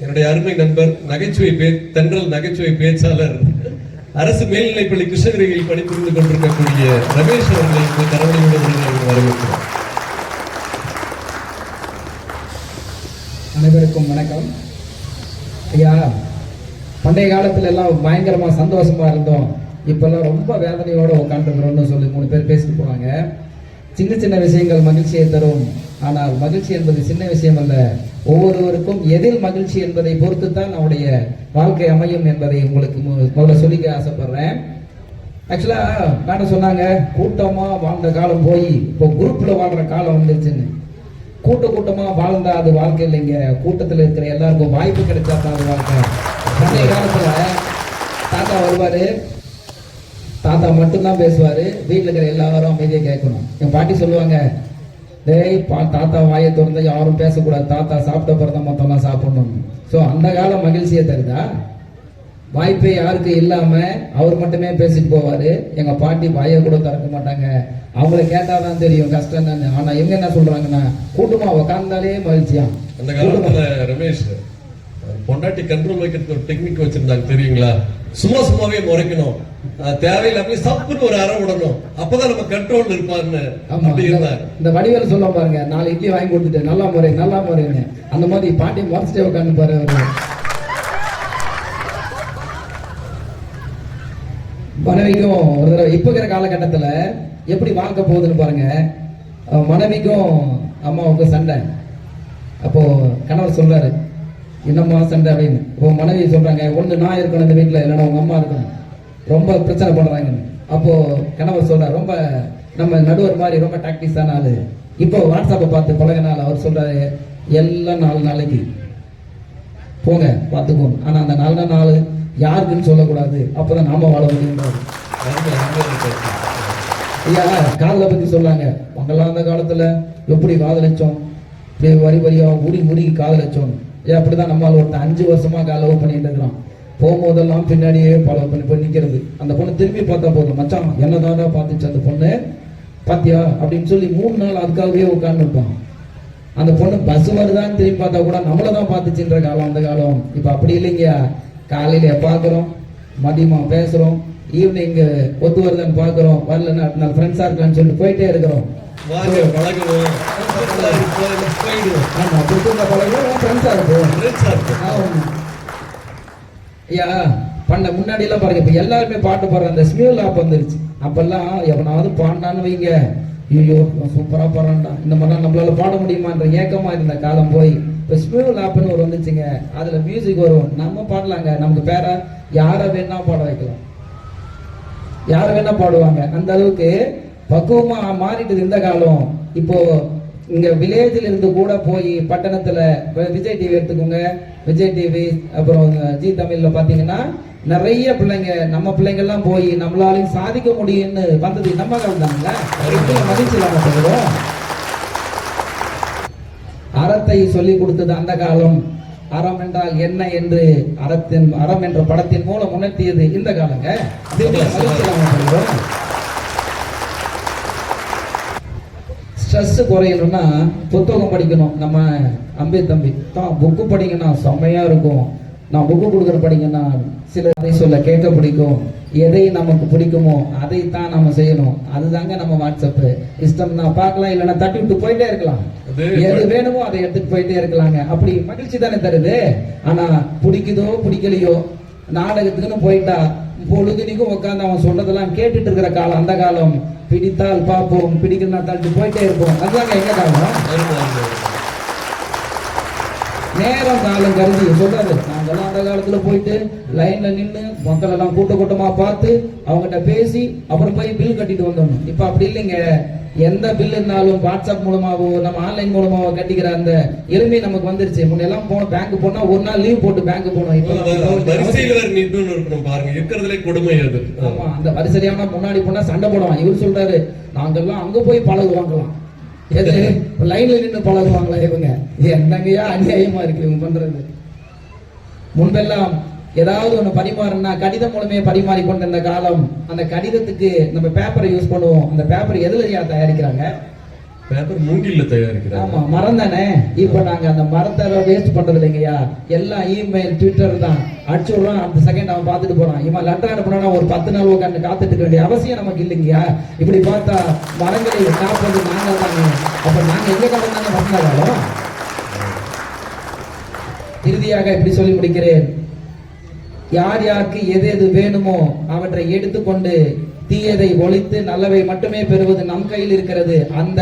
என்னுடைய அருமை நண்பர் நகைச்சுவை பே தென்றல் நகைச்சுவை பேச்சாளர் அரசு மேல்நிலைப்பள்ளி கிருஷ்ணகிரியில் பணிபுரிந்து கொண்டிருக்கக்கூடிய ரமேஷ் அவர்களை இந்த வரவேற்கிறோம். அனைவருக்கும் வணக்கம். ஐயா பண்டைய காலத்துல எல்லாம் பயங்கரமா சந்தோஷமா இருந்தோம். இப்பெல்லாம் ரொம்ப வேதனையோட உட்காந்துருக்கிறோம்னு சொல்லி மூணு பேர் பேசிட்டு போறாங்க. சின்ன சின்ன விஷயங்கள் மகிழ்ச்சியை தரும். ஆனால் மகிழ்ச்சி என்பது சின்ன விஷயம் அல்ல. ஒவ்வொருவருக்கும் எதில் மகிழ்ச்சி என்பதை பொறுத்து தான் நம்முடைய வாழ்க்கை அமையும் என்பதை உங்களுக்கு முதல்ல சொல்லிக்க ஆசைப்படுறேன். ஆக்சுவலாக மேடம் சொன்னாங்க கூட்டமாக வாழ்ந்த காலம் போய் இப்போ குரூப்பில் வாழ்ற காலம் வந்துருச்சுன்னு. கூட்ட கூட்டமாக வாழ்ந்தா அது வாழ்க்கை இல்லைங்க. கூட்டத்தில் இருக்கிற எல்லாருக்கும் வாய்ப்பு கிடைச்சா தான் அது வாழ்க்கை. பழைய காலத்தில் தாத்தா வருவார். தாத்தா மட்டும்தான் பேசுவார். வீட்டில் இருக்கிற எல்லாரும் அமைதியாக கேட்கணும். என் பாட்டி சொல்லுவாங்க டேய் பா தாத்தா வாயை திறந்து யாரும் பேசக்கூடாது. தாத்தா சாப்பிட்ட பிறந்த மொத்தம்லாம் சாப்பிடணும். ஸோ அந்த காலம் மகிழ்ச்சியை தருதா? வாய்ப்பே யாருக்கு இல்லாம அவர் மட்டுமே பேசிட்டு போவாரு. எங்க பாட்டி வாயை கூட திறக்க மாட்டாங்க. அவங்கள கேட்டாதான் தெரியும் கஷ்டம் என்னன்னு ஆனா இவங்க என்ன சொல்றாங்கன்னா கூட்டமா உக்காந்தாலே மகிழ்ச்சியா? அந்த காலத்துல ரமேஷ் பொண்டாட்டி கண்ட்ரோல் வைக்கிறதுக்கு ஒரு டெக்னிக் வச்சிருந்தாங்க தெரியுங்களா? சும்மா சும்மாவே முறைக்கணும். தேவையில்லாம சப்புன்னு ஒரு அறை விடணும். அப்பதான் நம்ம கண்ட்ரோல் இருப்பான்னு ஆமா அப்படி இந்த- இருந்தார் இந்த வடிவேல் சொல்ல பாருங்க நாலு இட்லி வாங்கி கொடுத்துட்டு நல்லா முறை நல்லா முறைன்னு. அந்த மாதிரி பாட்டி மறைச்சிட்டே உட்காந்து பாரு மனைவிக்கும் ஒரு தடவை இப்ப இருக்கிற காலகட்டத்துல எப்படி வாழ்க்கை போகுதுன்னு பாருங்க. மனைவிக்கும் அம்மாவுக்கும் சண்டை. அப்போ கணவர் சொல்றாரு என்னம்மா சண்டை அப்படின்னு. இப்போ மனைவி சொல்றாங்க ஒண்ணு நான் இருக்கணும் இந்த வீட்டுல இல்லைன்னா உங்க அம்மா இருக்கணும். ரொம்ப பிரச்சனை பண்றாங்க. அப்போ கணவர் சொல்றாரு ரொம்ப நம்ம நடுவர் மாதிரி ரொம்ப டாக்டிஸான ஆளு. இப்போ வாட்ஸ்அப்பை பார்த்து பழகினால அவர் சொல்றாரு எல்லாம் நாலு நாளைக்கு. போங்க பார்த்துக்கோங்க ஆனா அந்த நாலு நாள் யாருக்குன்னு சொல்லக்கூடாது. அப்பதான் நாம வாழ பேச்சு. ஐயா காதலை பத்தி சொன்னாங்க. அவங்கெல்லாம் அந்த காலத்துல எப்படி காதலிச்சோம்? இப்படி வரி வரியா முடி முடி காதலிச்சோம். ஏன் அப்படிதான் நம்மால் ஒருத்தன் அஞ்சு வருஷமா லவ் பண்ணிட்டு இருக்கிறான். போகும்போதெல்லாம் பின்னாடியே ஃபாலோ பண்ணி போய் நிற்கிறது அந்த பொண்ணு திரும்பி பார்த்தா போதும். மச்சான் என்னதானே பார்த்துச்சு அந்த பொண்ணு? பாத்தியா? அப்படின்னு சொல்லி மூணு நாள் அதுக்காகவே உட்கார்ந்து இருப்பான். அந்த பொண்ணு பஸ் வருதான்னு திரும்பி பார்த்தா கூட நம்மள தான் பார்த்துச்சுன்ற காலம் அந்த காலம். இப்போ அப்படி இல்லைங்கயா காலையில பார்க்குறோம் மதியமாக பேசுகிறோம் ஈவினிங் ஒத்து வருதுன்னு பார்க்குறோம் வரலன்னா அடுத்த நாள் இருக்கான்னு இருக்கலாம்னு சொல்லிட்டு போயிட்டே இருக்கிறோம். வாங்க பழகுவோம். போயிடுவோம் ஆமா புதுசா பழகும் ஃப்ரெண்ட்ஸா இருப்போம். ஐயா பண்ண முன்னாடி எல்லாம் பாருங்க இப்ப எல்லாருமே பாட்டு பாடுற அந்த ஸ்மியூல் ஆப் வந்துருச்சு. அப்பெல்லாம் எவனாவது பாடினான்னு வைங்க. ஐயோ சூப்பரா பாடுறான்டா. இந்த மாதிரிலாம் நம்மளால பாட முடியுமான்ற ஏக்கமா இருந்த காலம் போய் இப்ப ஸ்மியூல் ஆப்னு ஒரு வந்துச்சுங்க. அதுல மியூசிக் வரும். நம்ம பாடலாங்க. நமக்கு பேர யார வேணா பாட வைக்கலாம். யார் வேணா பாடுவாங்க. அந்த அளவுக்கு பக்குவமா மாறிட்டது இந்த காலம். இப்போ இங்க வில்லேஜில் இருந்து கூட போய் பட்டணத்துல விஜய் டிவி எடுத்துக்கோங்க. விஜய் டிவி அப்புறம் ஜி தமிழ்ல பாத்தீங்கன்னா நிறைய பிள்ளைங்க நம்ம பிள்ளைங்க எல்லாம் போய் நம்மளாலையும் சாதிக்க முடியும்னு வந்தது நம்ம காலம் தானுங்களா மகிழ்ச்சி இல்லாம அறத்தை சொல்லி கொடுத்தது அந்த காலம். அறம் என்றால் என்ன என்று அறத்தின் அறம் என்ற படத்தின் மூலம் உணர்த்தியது இந்த காலங்க. மகிழ்ச்சி இல்லாம ஸ்ட்ரெஸ் குறையணும்னா புத்தகம் படிக்கணும். நம்ம அம்பே தம்பி. தான் புக்கு படிங்கன்னா செம்மையா இருக்கும். நான் புக்கு கொடுக்குற படிங்கன்னா சில அதை சொல்ல கேட்க பிடிக்கும். எதை நமக்கு பிடிக்குமோ அதை தான் நம்ம செய்யணும். அதுதாங்க நம்ம வாட்ஸ்அப். இஷ்டம் நான் பார்க்கலாம் இல்லைன்னா தட்டி விட்டு போயிட்டே இருக்கலாம். எது வேணுமோ அதை எடுத்துட்டு போயிட்டே இருக்கலாங்க. அப்படி மகிழ்ச்சி தானே தருது. ஆனா பிடிக்குதோ பிடிக்கலையோ நாடகத்துக்குன்னு போயிட்டா பொழுதுனிக்கும் உட்காந்து அவன் சொன்னதெல்லாம் கேட்டுட்டு இருக்கிற காலம் அந்த காலம். பிடித்தால் பார்ப்போம் பிடிக்கலனா தள்ளிட்டு போயிட்டே இருப்போம். அதுதாங்க எங்க காலம்? நேரம் காலம் கருதி சொல்றாரு. நாங்கெல்லாம் அந்த காலத்துல போயிட்டு லைன்ல நின்னு மக்கள் எல்லாம் கூட்ட கூட்டமா பார்த்து அவங்ககிட்ட பேசி அப்புறம் போய் பில் கட்டிட்டு வந்தோம். இப்ப அப்படி இல்லைங்க. எந்த பில் இருந்தாலும் வாட்ஸ்அப் மூலமாவோ நம்ம ஆன்லைன் மூலமாவோ கட்டிக்கிற அந்த எளிமை நமக்கு வந்துருச்சு. முன்னெல்லாம் போன பேங்க் போனா ஒரு நாள் லீவ் போட்டு பேங்க் போனோம். இப்ப நின்று பாருங்க. இருக்கிறதுலே கொடுமை ஆமா அந்த வரிசையான முன்னாடி போனா சண்டை போடுவான். இவர் சொல்றாரு நாங்கெல்லாம் அங்க போய் பழகுவாங்களாம் எது? லைன்ல நின்னு பழகுவாங்களா இவங்க? என்னங்கய்யா அநியாயமா இருக்கு இவங்க பண்றது? முன்பெல்லாம் ஏதாவது ஒண்ணு பரிமாறினா கடிதம் மூலமே பரிமாறி கொண்டிருந்த காலம் அந்த கடிதத்துக்கு நம்ம பேப்பரை யூஸ் பண்ணுவோம். அந்த பேப்பர் எதுலயா தயாரிக்கிறாங்க? பேப்பர் மூங்கில்ல ஆமா தயாரிக்கிறாங்க. மரம் தானே இப்ப நாங்க அந்த மரத்தை வேஸ்ட் பண்றது இல்லைங்கய்யா எல்லாம் இமெயில் ட்விட்டர் தான். அடிச்சு விடுறோம் அடுத்த செகண்ட் அவன் பார்த்துட்டு போறான். இவன் லெட்டர் அனுப்புனா ஒரு பத்து நாள் உட்காந்து காத்துட்டு இருக்க வேண்டிய அவசியம் நமக்கு இல்லைங்கய்யா. இப்படி பார்த்தா மரங்களை காப்பது நாங்க தாங்க அப்ப நாங்க எங்க காலம் தாங்க வசந்த காலம் இறுதியாக இப்படி சொல்லி முடிக்கிறேன். யார் யாருக்கு எது எது வேணுமோ அவற்றை எடுத்துக்கொண்டு தீயதை ஒழித்து நல்லவை மட்டுமே பெறுவது நம் கையில் இருக்கிறது. அந்த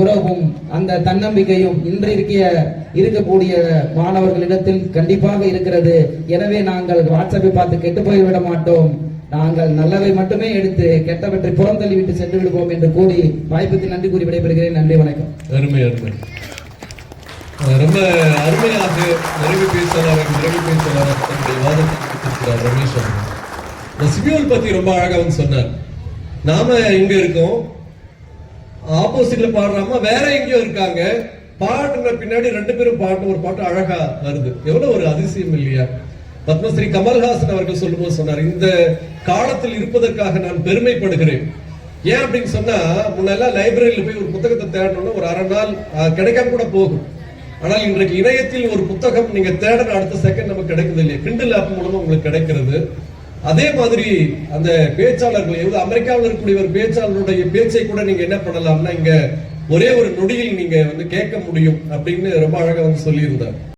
உறவும் அந்த தன்னம்பிக்கையும் இன்று இருக்கிய இருக்கக்கூடிய மாணவர்களிடத்தில் கண்டிப்பாக இருக்கிறது. எனவே நாங்கள் வாட்ஸ்அப்பை பார்த்து கெட்டு போய்விட மாட்டோம். நாங்கள் நல்லவை மட்டுமே எடுத்து கெட்டவற்றை புறந்தள்ளி விட்டு சென்று விடுவோம் என்று கூறி வாய்ப்புக்கு நன்றி கூறி விடைபெறுகிறேன். நன்றி வணக்கம். அருமை அருமை. ரொம்ப அருமையாக நிறைவு பேச்சாளர் நிறைவு பேச்சாளர் தன்னுடைய வாதத்தை ரமேஷ் அவர்கள். சிபியோல் பத்தி ரொம்ப அழகா வந்து சொன்னார். நாம இங்க இருக்கோம். ஆப்போசிட்ல பாடுறாம வேற எங்கேயோ இருக்காங்க. பாடுற பின்னாடி ரெண்டு பேரும் பாட்டு ஒரு பாட்டு அழகா வருது. எவ்வளவு ஒரு அதிசயம் இல்லையா? பத்மஸ்ரீ கமல்ஹாசன் அவர்கள் சொல்லும்போது சொன்னார் இந்த காலத்தில் இருப்பதற்காக நான் பெருமைப்படுகிறேன். ஏன் அப்படின்னு சொன்னா முன்னெல்லாம் லைப்ரரியில போய் ஒரு புத்தகத்தை தேடணும்னா ஒரு அரை நாள் கிடைக்காம கூட போகும். ஆனால் இன்றைக்கு இணையத்தில் ஒரு புத்தகம் நீங்க தேடுற அடுத்த செகண்ட் நமக்கு கிடைக்குது இல்லையா? கிண்டில் ஆப் மூலமா உங்களுக்கு கிடைக்கிறது. அதே மாதிரி அந்த பேச்சாளர்கள் எவ்வளவு அமெரிக்காவில் இருக்கக்கூடிய ஒரு பேச்சாளருடைய பேச்சை கூட நீங்க என்ன பண்ணலாம்னா இங்க ஒரே ஒரு நொடியில் நீங்க வந்து கேட்க முடியும் அப்படின்னு ரொம்ப அழகா வந்து சொல்லியிருந்தார்.